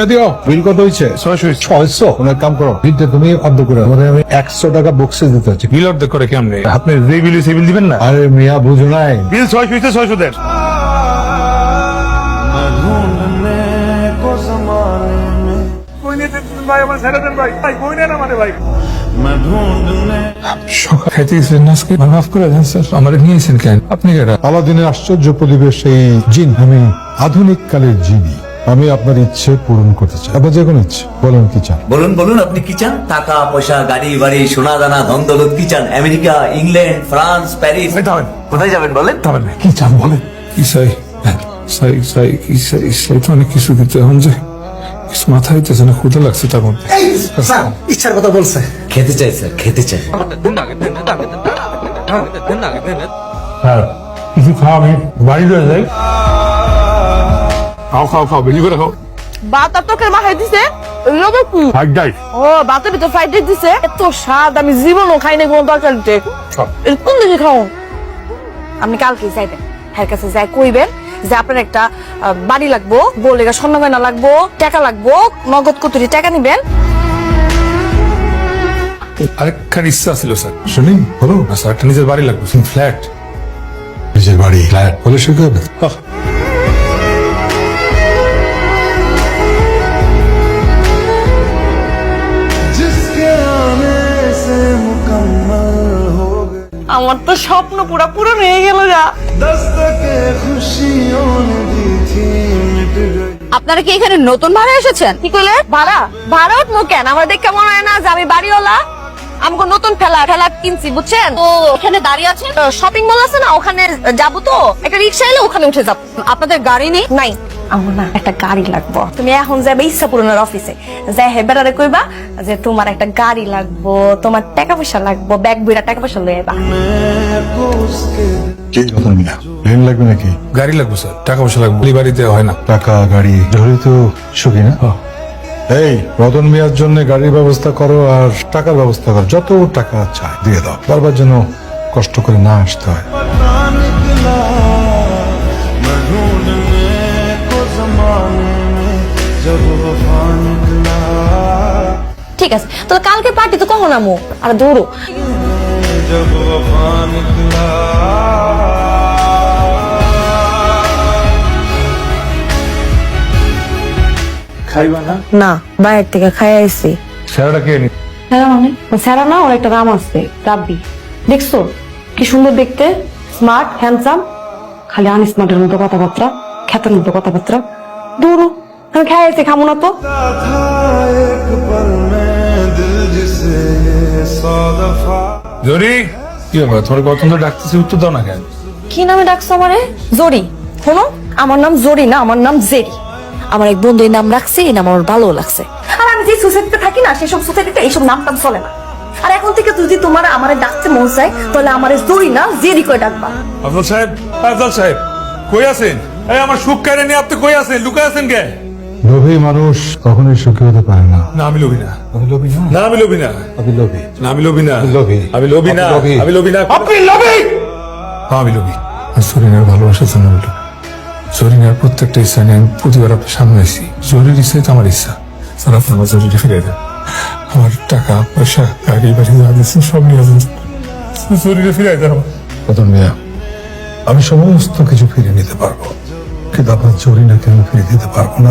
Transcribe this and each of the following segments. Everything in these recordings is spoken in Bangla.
দিও। বিল কত হয়েছে? ছয়শো ছয়শো? কোনো কাম করো। বিলটা তুমি অর্ধ করে মানে আমি একশো টাকা বক্সে দিতে হচ্ছে বিল অর্ধেক করে কেমনে আপনি? যে বিল সেই বিল দিবেন না? আরে মিয়া বুঝো নাই। বিল ছয়শো ছয়শো আলাদিনের আশ্চর্য পরিবেশ এই জিন আমি আধুনিক কালের জিনি। আমি আপনার ইচ্ছে পূরণ করতে চাই। আপনার যে কোনো ইচ্ছে বলুন কি চান? বলুন বলুন আপনি কি চান? টাকা পয়সা গাড়ি বাড়ি সোনা দানা ধন দৌলত কি চান? America England France Paris? থামেন। কোথায় যাবেন বলেন? থামেন কি চান বলেন? কি চাই? চাই চাই কি চাই চাই তো অনেক কিছু কিন্তু এখন যে। কিছু মাথা হইতেছে না ক্ষুদা লাগছে তার মধ্যে। ইচ্ছার কথা বলছে। খেতে চাই স্যার খেতে চাই। হ্যাঁ কিছু খাওয়া আমি বাড়ি রয়ে যাই। খাও খাও খাও বেশি করে খাও। ভাত আর তোকে মাখাই দিছে? এগুলো কি ফাইভ ডাই ও ভাতের ভিতর ফ্রাইড রাইস দিছে। এত স্বাদ আমি জীবনও খাই না কোনো তরকারিতে। সব। এর কোন দিকে খাও? আপনি কালকে যাইবেন হ্যার কাছে যাই কইবেন যে আপনার একটা বাড়ি লাগবো গোলেগা স্বর্ণ গয়না লাগবো টাকা লাগবো নগদ কতুরি টাকা নিবেন। আরেকখান ইচ্ছা ছিল স্যার। শুনি বলো স্যার একটা নিজের বাড়ি লাগবে ফ্ল্যাট নিজের বাড়ি? ফ্ল্যাট বলে শিখে হবে। আমার তো স্বপ্ন পুরো পুরো হয়ে গেল যা আপনারা কি এখানে নতুন ভাড়া এসেছেন? কি কইলে ভাড়া? ভাড়া উঠবো কেন? আমার দেখে মনে হয় না যে আমি বাড়িওয়ালা। আমাকে নতুন ফেলা ফেলা কিনছি বুঝছেন? তো এখানে দাঁড়িয়ে আছেন শপিং মল আছে না? ওখানে যাব তো। একটা রিক্সা এলে ওখানে উঠে যাব। আপনাদের গাড়ি নেই? নাই। আমার না একটা গাড়ি লাগবো। তুমি এখন যাবে ইচ্ছা পূরণের অফিসে। যাই হে কইবা যে তোমার একটা গাড়ি লাগবো তোমার টাকা পয়সা লাগবো ব্যাগ বইরা টাকা পয়সা লয়ে বা কি কথা লাগবে নাকি? গাড়ি লাগবে স্যার। টাকা পয়সা লাগবে বাড়িতে হয় না। টাকা গাড়ি জড়িত তো সুখী না? এই, রতন মিয়ার জন্য গাড়ির ব্যবস্থা করো আর টাকার ব্যবস্থা করো। যত টাকা চাই, দিয়ে দাও। বারবার যেন কষ্ট করে না আসতে হয়। ঠিক আছে তো কালকে পার্টি তো কখন আমু? আর দৌড়ো। খাইবা না? না বাইরের থেকে খাই আইছি। স্যারটা কে নি? স্যারা মানে? স্যারা না ওর একটা নাম আছে রাব্বি। দেখছ? কি সুন্দর দেখতে। Smart handsome. খালি আনস্মার্টের মতো কথাবার্তা খ্যাতের মতো কথাবার্তা। দূর আমি খাই আছি খামো না তো। জরি কি ব্যাপার? তোমার গতন্ত্র ডাকতেছি উত্তর দাও না কেন? কি নামে ডাকছো আমারে? জরি। শোনো আমার নাম জরি না আমার নাম জেরি। আমার এক বন্ধু এই নাম রাখছে এই নাম আমার ভালো লাগছে। আর আমি যে সোসাইটিতে থাকি না সেসব সোসাইটিতে এইসব নাম টাম চলে না। আর এখন থেকে যদি তোমার আমারে ডাকতে মন চায় তাহলে আমারে জরি না জেরি করে ডাকবা। আফজল সাহেব আফজল সাহেব কই আছেন? এই আমার সুখ কেড়ে নিয়ে আপনি কই আছেন? লুকায় আছেন কে? লোভী মানুষ কখনোই সুখী হতে পারে না। না আমি লোভি না। আমি লোভী না? না আমি লোভি না। আমি লোভী। না আমি লোভি না। লোভী। আমি লোভি না। আপনি লোভী। না। আপনি লোভি! আমি লোভি। সরিনার ভালোবাসার জন্য আমি লোভী সরিনার প্রত্যেকটা ইচ্ছা নিয়ে আমি প্রতিবার আপনার সামনে আসি জরির ইচ্ছাই তো আমার ইচ্ছা। স্যার আপনার আমার জরুরি ফিরে দেন। আমার টাকা পয়সা গাড়ি বাড়ি যা দিচ্ছেন সব নিয়ে যাবেন জরুরি ফিরে দেন আমার মিয়া আমি সমস্ত কিছু ফিরে নিতে পারব। কিন্তু আপনার জরিনাকে আমি ফিরে দিতে পারব না।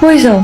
কইছো